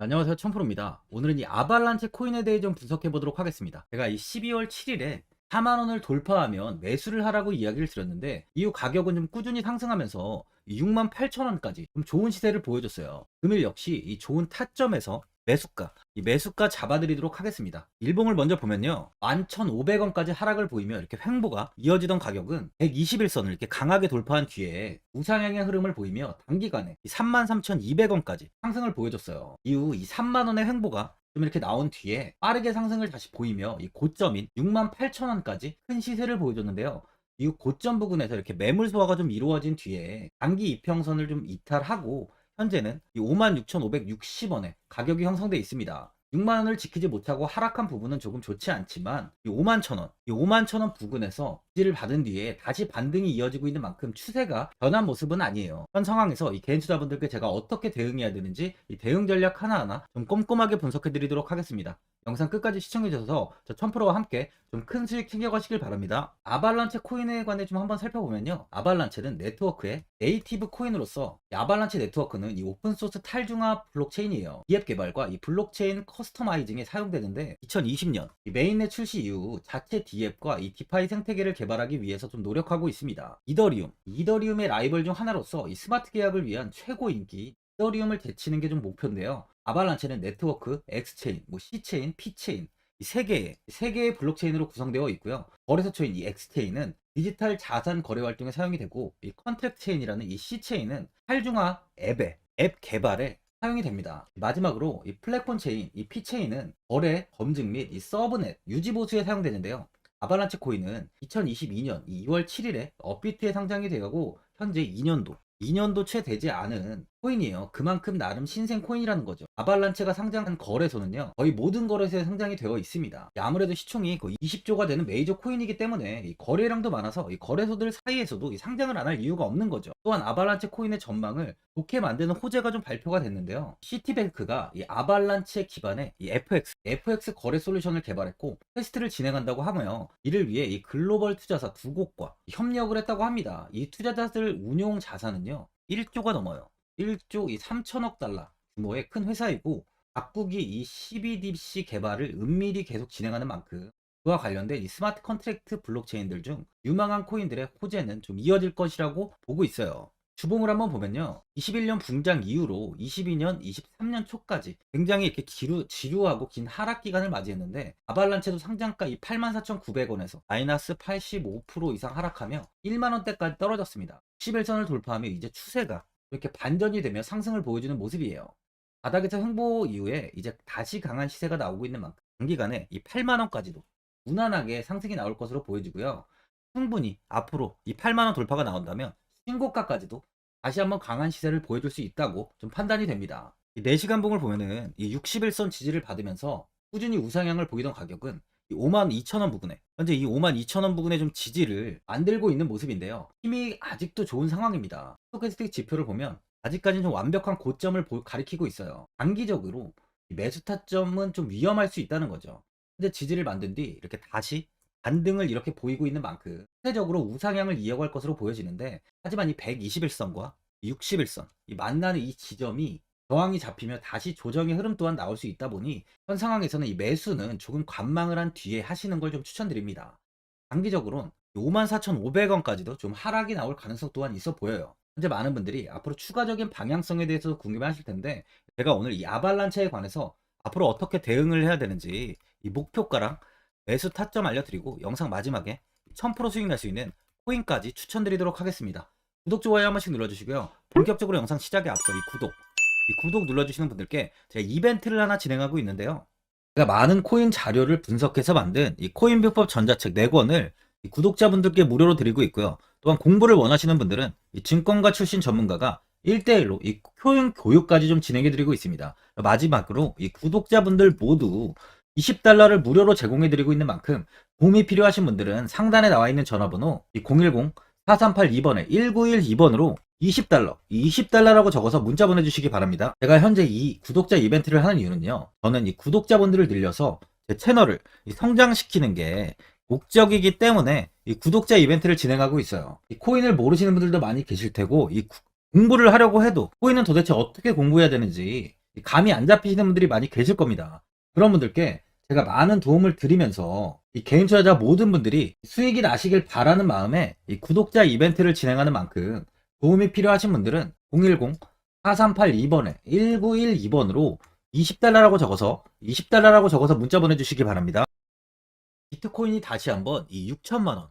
안녕하세요 천프로입니다. 오늘은 이 아발란체 코인에 대해 좀 분석해 보도록 하겠습니다. 제가 이 12월 7일에 4만원을 돌파하면 매수를 하라고 이야기를 드렸는데 이후 가격은 좀 꾸준히 상승하면서 6만 8천원까지 좀 좋은 시세를 보여줬어요. 금일 역시 이 좋은 타점에서 매수가 이 매수가 잡아드리도록 하겠습니다. 일봉을 먼저 보면요. 11,500원까지 하락을 보이며 이렇게 횡보가 이어지던 가격은 121선을 이렇게 강하게 돌파한 뒤에 우상향의 흐름을 보이며 단기간에 33,200원까지 상승을 보여줬어요. 이후 이 3만원의 횡보가 좀 이렇게 나온 뒤에 빠르게 상승을 다시 보이며 이 고점인 68,000원까지 큰 시세를 보여줬는데요. 이후 고점 부근에서 이렇게 매물 소화가 좀 이루어진 뒤에 단기 이평선을 좀 이탈하고 현재는 이 56,560원에 가격이 형성돼 있습니다. 6만 원을 지키지 못하고 하락한 부분은 조금 좋지 않지만 이 5만 천 원, 이 5만 천 원 부근에서 지지를 받은 뒤에 다시 반등이 이어지고 있는 만큼 추세가 변한 모습은 아니에요. 현 상황에서 이 개인 투자분들께 제가 어떻게 대응해야 되는지 이 대응 전략 하나하나 좀 꼼꼼하게 분석해 드리도록 하겠습니다. 영상 끝까지 시청해 주셔서 저 천프로와 함께 좀 큰 수익 챙겨가시길 바랍니다. 아발란체 코인에 관해 좀 한번 살펴보면요. 아발란체는 네트워크의 네이티브 코인으로서 이 아발란체 네트워크는 이 오픈소스 탈중화 블록체인이에요. 기업 개발과 이 블록체인 커스터마이징에 사용되는데 2020년 이 메인넷 출시 이후 자체 디 앱과 이 디파이 생태계를 개발하기 위해서 좀 노력하고 있습니다. 이더리움, 이더리움의 라이벌 중 하나로서 이 스마트 계약을 위한 최고 인기 이더리움을 제치는 게 좀 목표인데요. 아발란체는 네트워크, X체인, 뭐 C체인, P체인 이 세 개의 세 개의 블록체인으로 구성되어 있고요. 거래소처인 이 X체인은 디지털 자산 거래 활동에 사용이 되고 이 컨트랙트 체인이라는 이 C체인은 탈중화 앱의 앱 개발에 사용이 됩니다. 마지막으로 이 플랫폼 체인, 이 P체인은 거래, 검증 및 이 서브넷, 유지 보수에 사용되는데요. 아발란체 코인은 2022년 2월 7일에 업비트에 상장이 되고 현재 2년도 2년도 채 되지 않은 코인이에요. 그만큼 나름 신생 코인이라는 거죠. 아발란체가 상장한 거래소는요, 거의 모든 거래소에 상장이 되어 있습니다. 아무래도 시총이 거의 20조가 되는 메이저 코인이기 때문에 이 거래량도 많아서 이 거래소들 사이에서도 이 상장을 안 할 이유가 없는 거죠. 또한 아발란체 코인의 전망을 좋게 만드는 호재가 좀 발표가 됐는데요. 시티뱅크가 이 아발란체 기반의 이 FX, FX 거래 솔루션을 개발했고 테스트를 진행한다고 하며 이를 위해 이 글로벌 투자사 두 곳과 협력을 했다고 합니다. 이 투자자들 운용 자산은요, 1조가 넘어요. 1조 이 3천억 달러 규모의 큰 회사이고 각국이 이 CBDC 개발을 은밀히 계속 진행하는 만큼 그와 관련된 이 스마트 컨트랙트 블록체인들 중 유망한 코인들의 호재는 좀 이어질 것이라고 보고 있어요. 주봉을 한번 보면요. 21년 붕장 이후로 22년, 23년 초까지 굉장히 이렇게 지루, 지루하고 긴 하락 기간을 맞이했는데 아발란체도 상장가 이 84,900원에서 마이너스 85% 이상 하락하며 1만원대까지 떨어졌습니다. 11선을 돌파하며 이제 추세가 이렇게 반전이 되며 상승을 보여주는 모습이에요. 바닥에서 횡보 이후에 이제 다시 강한 시세가 나오고 있는 만큼 단기간에 이 8만원까지도 무난하게 상승이 나올 것으로 보여지고요. 충분히 앞으로 이 8만원 돌파가 나온다면 신고가까지도 다시 한번 강한 시세를 보여줄 수 있다고 좀 판단이 됩니다. 이 4시간 봉을 보면은 이 61선 지지를 받으면서 꾸준히 우상향을 보이던 가격은 5만 2천 원 부근에 현재 이 5만 2천 원 부근에 좀 지지를 만들고 있는 모습인데요. 힘이 아직도 좋은 상황입니다. 스토캐스틱 지표를 보면 아직까지는 좀 완벽한 고점을 보- 가리키고 있어요. 단기적으로 이 매수 타점은 좀 위험할 수 있다는 거죠. 근데 지지를 만든 뒤 이렇게 다시 반등을 이렇게 보이고 있는 만큼 상대적으로 우상향을 이어갈 것으로 보여지는데 하지만 이 121선과 61선 이 만나는 이 지점이 저항이 잡히면 다시 조정의 흐름 또한 나올 수 있다 보니 현 상황에서는 이 매수는 조금 관망을 한 뒤에 하시는 걸 좀 추천드립니다. 단기적으로는 54,500원까지도 좀 하락이 나올 가능성 또한 있어 보여요. 현재 많은 분들이 앞으로 추가적인 방향성에 대해서 궁금해 하실 텐데 제가 오늘 이 아발란체에 관해서 앞으로 어떻게 대응을 해야 되는지 이 목표가랑 매수 타점 알려드리고 영상 마지막에 1000% 수익 날 수 있는 코인까지 추천드리도록 하겠습니다. 구독, 좋아요 한 번씩 눌러주시고요. 본격적으로 영상 시작에 앞서 이 구독, 이 구독 눌러주시는 분들께 제가 이벤트를 하나 진행하고 있는데요. 제가 많은 코인 자료를 분석해서 만든 이 코인비법 전자책 4권을 이 구독자분들께 무료로 드리고 있고요. 또한 공부를 원하시는 분들은 이 증권가 출신 전문가가 1대1로 이 코인 교육까지 좀 진행해 드리고 있습니다. 마지막으로 이 구독자분들 모두 20달러를 무료로 제공해 드리고 있는 만큼 도움이 필요하신 분들은 상단에 나와 있는 전화번호 이 010-4382번에 1912번으로 20달러, 20달러라고 적어서 문자 보내주시기 바랍니다. 제가 현재 이 구독자 이벤트를 하는 이유는요. 저는 이 구독자분들을 늘려서 제 채널을 이 성장시키는 게 목적이기 때문에 이 구독자 이벤트를 진행하고 있어요. 이 코인을 모르시는 분들도 많이 계실 테고 이 구- 공부를 하려고 해도 코인은 도대체 어떻게 공부해야 되는지 감이 안 잡히시는 분들이 많이 계실 겁니다. 그런 분들께 제가 많은 도움을 드리면서 이 개인 투자자 모든 분들이 수익이 나시길 바라는 마음에 이 구독자 이벤트를 진행하는 만큼 도움이 필요하신 분들은 010-4382번에 1912번으로 20달러라고 적어서 20달러라고 적어서 문자 보내주시기 바랍니다. 비트코인이 다시 한번 이 6천만원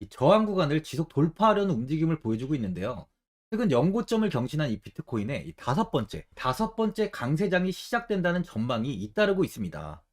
이 저항 구간을 지속 돌파하려는 움직임을 보여주고 있는데요. 최근 연고점을 경신한 이 비트코인의 이 다섯 번째, 다섯 번째 강세장이 시작된다는 전망이 잇따르고 있습니다.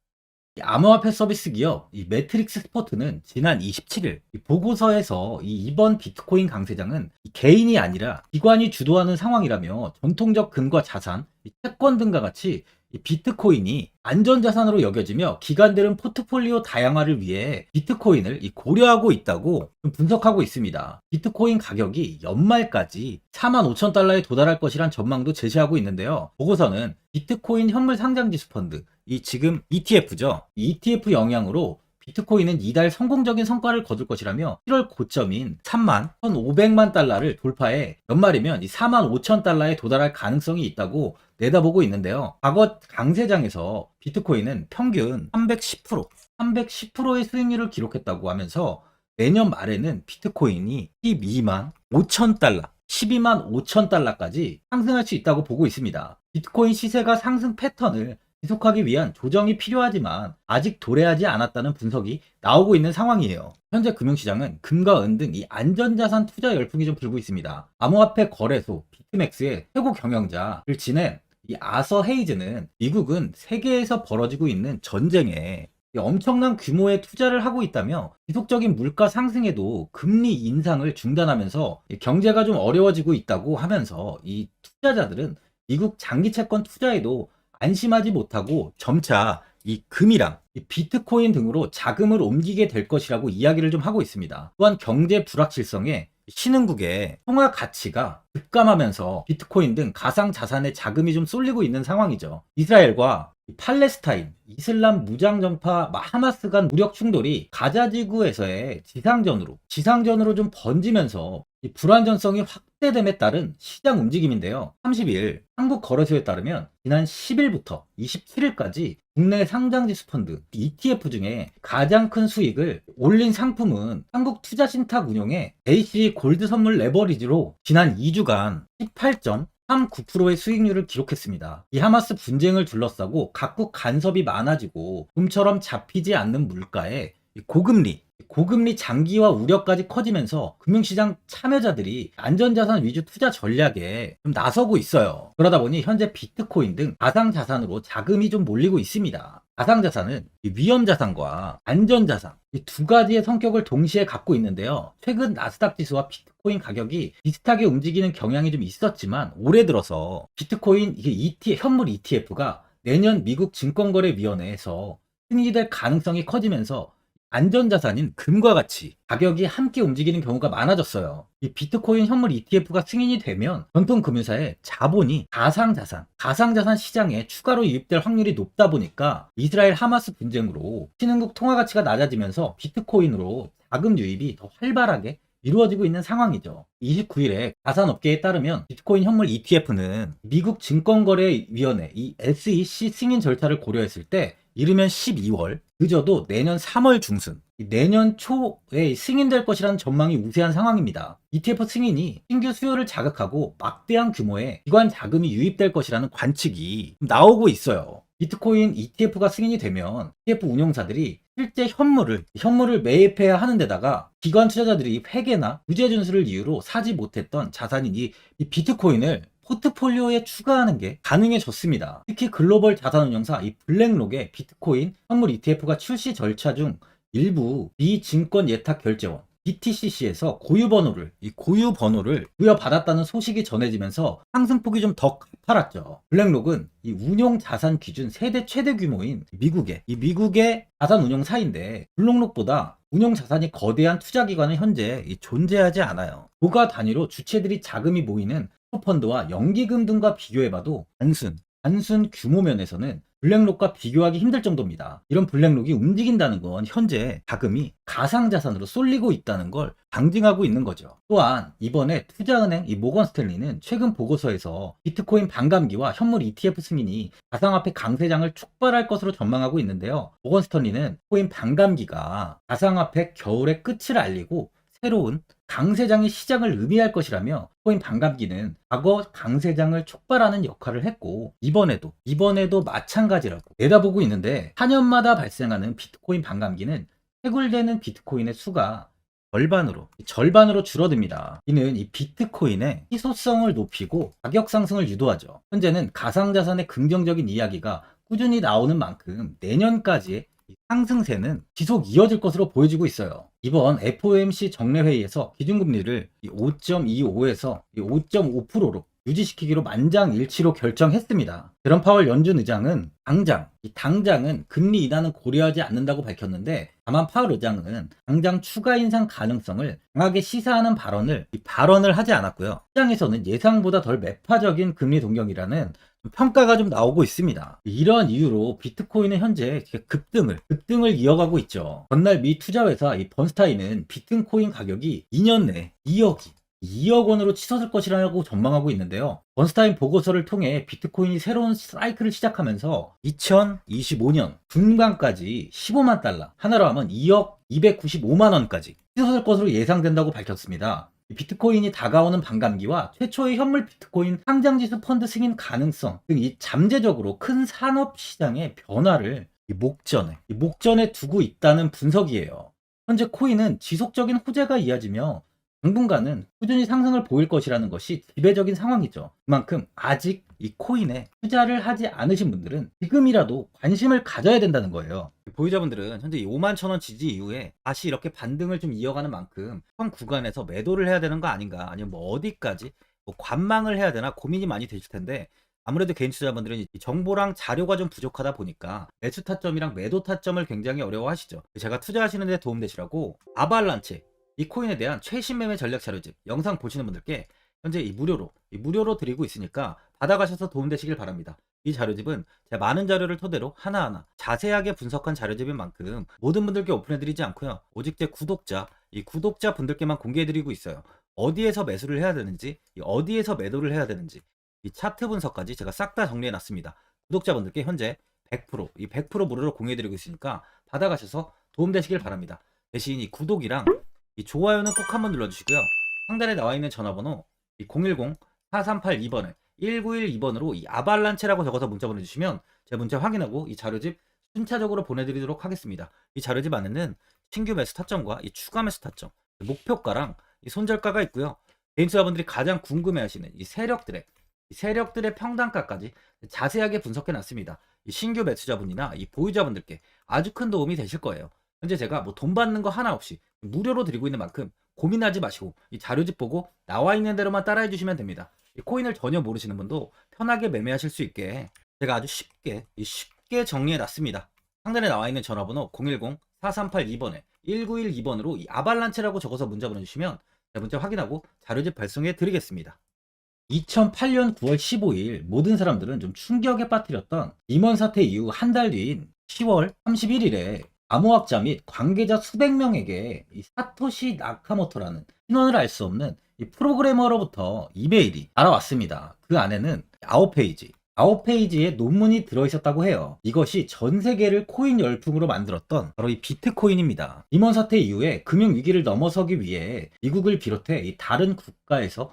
이 암호화폐 서비스 기업 이 매트릭스 스포트는 지난 27일 이 보고서에서 이 이번 비트코인 강세장은 이 개인이 아니라 기관이 주도하는 상황이라며 전통적 금과 자산, 이 채권 등과 같이 이 비트코인이 안전자산으로 여겨지며 기관들은 포트폴리오 다양화를 위해 비트코인을 이 고려하고 있다고 좀 분석하고 있습니다. 비트코인 가격이 연말까지 4만 5천 달러에 도달할 것이란 전망도 제시하고 있는데요. 보고서는 비트코인 현물 상장지수 펀드, 이 지금 ETF죠. 이 ETF 영향으로 비트코인은 이달 성공적인 성과를 거둘 것이라며 7월 고점인 3만 1,500만 달러를 돌파해 연말이면 이 4만 5천 달러에 도달할 가능성이 있다고 내다보고 있는데요. 과거 강세장에서 비트코인은 평균 310%, 310%의 수익률을 기록했다고 하면서 내년 말에는 비트코인이 12만 5천 달러, 12만 5천 달러까지 상승할 수 있다고 보고 있습니다. 비트코인 시세가 상승 패턴을 지속하기 위한 조정이 필요하지만 아직 도래하지 않았다는 분석이 나오고 있는 상황이에요. 현재 금융시장은 금과 은 등 이 안전자산 투자 열풍이 좀 불고 있습니다. 암호화폐 거래소 비트맥스의 최고 경영자를 지낸 이 아서 헤이즈는 미국은 세계에서 벌어지고 있는 전쟁에 이 엄청난 규모의 투자를 하고 있다며 지속적인 물가 상승에도 금리 인상을 중단하면서 이 경제가 좀 어려워지고 있다고 하면서 이 투자자들은 미국 장기 채권 투자에도 안심하지 못하고 점차 이 금이랑 이 비트코인 등으로 자금을 옮기게 될 것이라고 이야기를 좀 하고 있습니다. 또한 경제 불확실성에 신흥국의 통화 가치가 급감하면서 비트코인 등 가상 자산의 자금이 좀 쏠리고 있는 상황이죠. 이스라엘과 팔레스타인, 이슬람 무장정파 하마스 간 무력 충돌이 가자 지구에서의 지상전으로 지상전으로 좀 번지면서 이 불안전성이 확대됨에 따른 시장 움직임인데요. 30일 한국 거래소에 따르면 지난 10일부터 27일까지 국내 상장지수 펀드 ETF 중에 가장 큰 수익을 올린 상품은 한국 투자신탁 운용의 AC 골드 선물 레버리지로 지난 2주간 18점 3.9%의 수익률을 기록했습니다. 이 하마스 분쟁을 둘러싸고 각국 간섭이 많아지고 봄처럼 잡히지 않는 물가에 고금리, 고금리 장기화 우려까지 커지면서 금융시장 참여자들이 안전자산 위주 투자 전략에 좀 나서고 있어요. 그러다 보니 현재 비트코인 등 가상자산으로 자금이 좀 몰리고 있습니다. 가상자산은 위험자산과 안전자산 이 두 가지의 성격을 동시에 갖고 있는데요. 최근 나스닥 지수와 비트코인 가격이 비슷하게 움직이는 경향이 좀 있었지만 올해 들어서 비트코인 이게 ETF, 현물 ETF가 내년 미국 증권거래위원회에서 승인될 가능성이 커지면서 안전자산인 금과 같이 가격이 함께 움직이는 경우가 많아졌어요. 이 비트코인 현물 ETF가 승인이 되면 전통 금융사의 자본이 가상자산, 가상자산 시장에 추가로 유입될 확률이 높다 보니까 이스라엘 하마스 분쟁으로 신흥국 통화 가치가 낮아지면서 비트코인으로 자금 유입이 더 활발하게 이루어지고 있는 상황이죠. 29일에 가산업계에 따르면 비트코인 현물 ETF는 미국 증권거래위원회 이 SEC 승인 절차를 고려했을 때 이르면 12월, 늦어도 내년 3월 중순, 내년 초에 승인될 것이라는 전망이 우세한 상황입니다. ETF 승인이 신규 수요를 자극하고 막대한 규모의 기관 자금이 유입될 것이라는 관측이 나오고 있어요. 비트코인 ETF가 승인이 되면 ETF 운용사들이 실제 현물을 현물을 매입해야 하는 데다가 기관 투자자들이 회계나 부재 준수를 이유로 사지 못했던 자산인 이, 이 비트코인을 포트폴리오에 추가하는 게 가능해졌습니다. 특히 글로벌 자산운용사 이 블랙록의 비트코인 현물 ETF가 출시 절차 중 일부 비증권 예탁 결제원 BTCC에서 고유 번호를 이 고유 번호를 부여받았다는 소식이 전해지면서 상승폭이 좀 더 가팔았죠. 블랙록은 이 운용 자산 기준 세대 최대 규모인 미국의 이 미국의 자산 운용사인데 블록록보다 운용 자산이 거대한 투자 기관은 현재 존재하지 않아요. 고가 단위로 주체들이 자금이 모이는 펀드와 연기금 등과 비교해봐도 단순 단순 규모 면에서는 블랙록과 비교하기 힘들 정도입니다. 이런 블랙록이 움직인다는 건 현재 자금이 가상자산으로 쏠리고 있다는 걸 방증하고 있는 거죠. 또한 이번에 투자은행 이 모건 스탠리는 최근 보고서에서 비트코인 반감기와 현물 ETF 승인이 가상화폐 강세장을 촉발할 것으로 전망하고 있는데요. 모건 스탠리는 코인 반감기가 가상화폐 겨울의 끝을 알리고 새로운 강세장의 시작을 의미할 것이라며 코인 반감기는 과거 강세장을 촉발하는 역할을 했고 이번에도 이번에도 마찬가지라고 내다보고 있는데 4년마다 발생하는 비트코인 반감기는 해굴되는 비트코인의 수가 절반으로 절반으로 줄어듭니다. 이는 이 비트코인의 희소성을 높이고 가격 상승을 유도하죠. 현재는 가상자산의 긍정적인 이야기가 꾸준히 나오는 만큼 내년까지의 이 상승세는 지속 이어질 것으로 보여지고 있어요. 이번 FOMC 정례회의에서 기준금리를 5.25에서 5.5%로 유지시키기로 만장일치로 결정했습니다. 제롬 파월 연준 의장은 당장, 이 당장은 금리 인하는 고려하지 않는다고 밝혔는데 다만 파월 의장은 당장 추가 인상 가능성을 강하게 시사하는 발언을 이 발언을 하지 않았고요. 시장에서는 예상보다 덜 매파적인 금리 동경이라는 평가가 좀 나오고 있습니다. 이러한 이유로 비트코인은 현재 급등을 급등을 이어가고 있죠. 전날 미 투자회사 이 번스타인은 비트코인 가격이 2년 내 2억이 2억 원으로 치솟을 것이라고 전망하고 있는데요. 번스타인 보고서를 통해 비트코인이 새로운 사이클을 시작하면서 2025년 중반까지 15만 달러, 하나로 하면 2억 295만 원까지 치솟을 것으로 예상된다고 밝혔습니다. 이 비트코인이 다가오는 반감기와 최초의 현물 비트코인 상장지수 펀드 승인 가능성 등 이 잠재적으로 큰 산업 시장의 변화를 이 목전에 이 목전에 두고 있다는 분석이에요. 현재 코인은 지속적인 호재가 이어지며 당분간은 꾸준히 상승을 보일 것이라는 것이 지배적인 상황이죠. 그만큼 아직 이 코인에 투자를 하지 않으신 분들은 지금이라도 관심을 가져야 된다는 거예요. 보유자분들은 현재 5만 천원 지지 이후에 다시 이렇게 반등을 좀 이어가는 만큼 현 구간에서 매도를 해야 되는 거 아닌가 아니면 뭐 어디까지 뭐 관망을 해야 되나 고민이 많이 되실 텐데 아무래도 개인 투자자분들은 이 정보랑 자료가 좀 부족하다 보니까 매수 타점이랑 매도 타점을 굉장히 어려워하시죠. 제가 투자하시는 데 도움되시라고 아발란체 이 코인에 대한 최신 매매 전략 자료집 영상 보시는 분들께 현재 이 무료로 이 무료로 드리고 있으니까 받아가셔서 도움되시길 바랍니다. 이 자료집은 제가 많은 자료를 토대로 하나하나 자세하게 분석한 자료집인 만큼 모든 분들께 오픈해드리지 않고요. 오직 제 구독자, 이 구독자 분들께만 공개해드리고 있어요. 어디에서 매수를 해야 되는지, 이 어디에서 매도를 해야 되는지, 이 차트 분석까지 제가 싹 다 정리해놨습니다. 구독자분들께 현재 100%, 이 100% 무료로 공유해드리고 있으니까 받아가셔서 도움되시길 바랍니다. 대신 이 구독이랑 이 좋아요는 꼭 한번 눌러주시고요. 상단에 나와 있는 전화번호 이 010-4382번에 1912번으로 이 아발란체라고 적어서 문자 보내주시면 제 문자 확인하고 이 자료집 순차적으로 보내드리도록 하겠습니다. 이 자료집 안에는 신규 매수 타점과 이 추가 매수 타점, 목표가랑 이 손절가가 있고요. 개인 투자분들이 가장 궁금해하시는 이 세력들의 이 세력들의 평단가까지 자세하게 분석해 놨습니다. 이 신규 매수자분이나 이 보유자분들께 아주 큰 도움이 되실 거예요. 현재 제가 뭐 돈 받는 거 하나 없이 무료로 드리고 있는 만큼 고민하지 마시고 이 자료집 보고 나와 있는 대로만 따라해 주시면 됩니다. 이 코인을 전혀 모르시는 분도 편하게 매매하실 수 있게 제가 아주 쉽게 이 쉽게 정리해 놨습니다. 상단에 나와 있는 전화번호 010-4382번에 1912번으로 이 아발란체라고 적어서 문자 보내주시면 문자 확인하고 자료집 발송해 드리겠습니다. 2008년 9월 15일 모든 사람들은 좀 충격에 빠뜨렸던 임원 사태 이후 한 달 뒤인 10월 31일에 암호학자 및 관계자 수백 명에게 이 사토시 나카모토라는 신원을 알 수 없는 이 프로그래머로부터 이메일이 알아왔습니다. 그 안에는 9페이지, 9페이지의 논문이 들어있었다고 해요. 이것이 전 세계를 코인 열풍으로 만들었던 바로 이 비트코인입니다. 임원 사태 이후에 금융위기를 넘어서기 위해 미국을 비롯해 이 다른 국가에서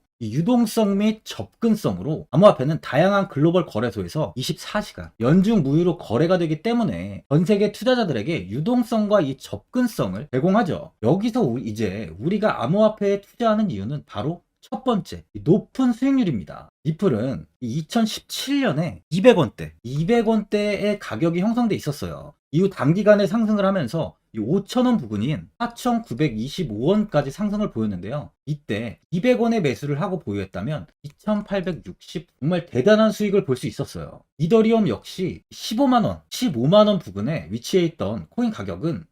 이 유동성 및 접근성으로 암호화폐는 다양한 글로벌 거래소에서 24시간 연중 무휴로 거래가 되기 때문에 전 세계 투자자들에게 유동성과 이 접근성을 제공하죠. 여기서 우- 이제 우리가 암호화폐에 투자하는 이유는 바로 첫 번째, 이 높은 수익률입니다. 리플은 2017년에 200원대, 200원대의 가격이 형성돼 있었어요. 이후 단기간에 상승을 하면서 이 5,000원 부근인 4,925원까지 상승을 보였는데요. 이때 200원의 매수를 하고 보유했다면 2,860 정말 대단한 수익을 볼 수 있었어요. 이더리움 역시 15만원, 15만원 부근에 위치해 있던 코인 가격은